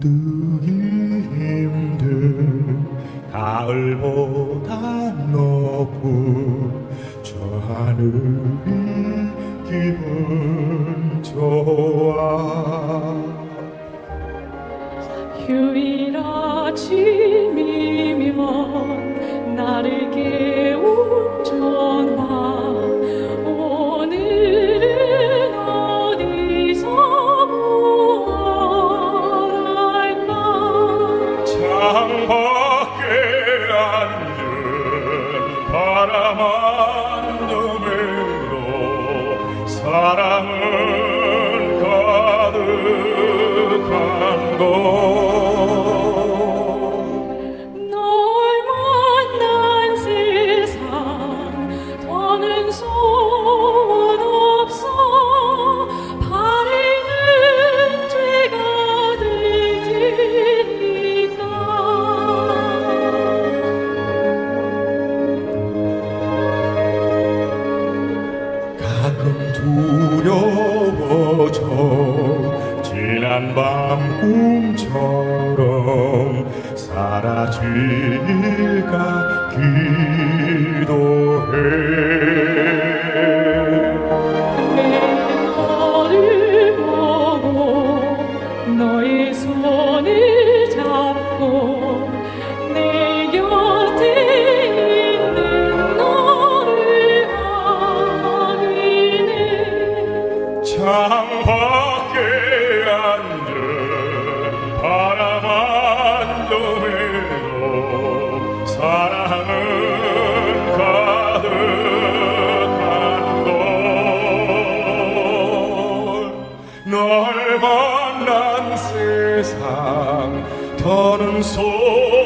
눈뜨기 힘든 가을보다 높고 저 하늘이 기분 좋아. 휴일 아침이면 사랑은 지난 밤 꿈처럼 사라질까 기도해. 내 너를 보고 너의 손을 잡고 내 곁에 있는 너를 확인해 창밖 사랑은 가득한 곳널 만난 세상 더는 없어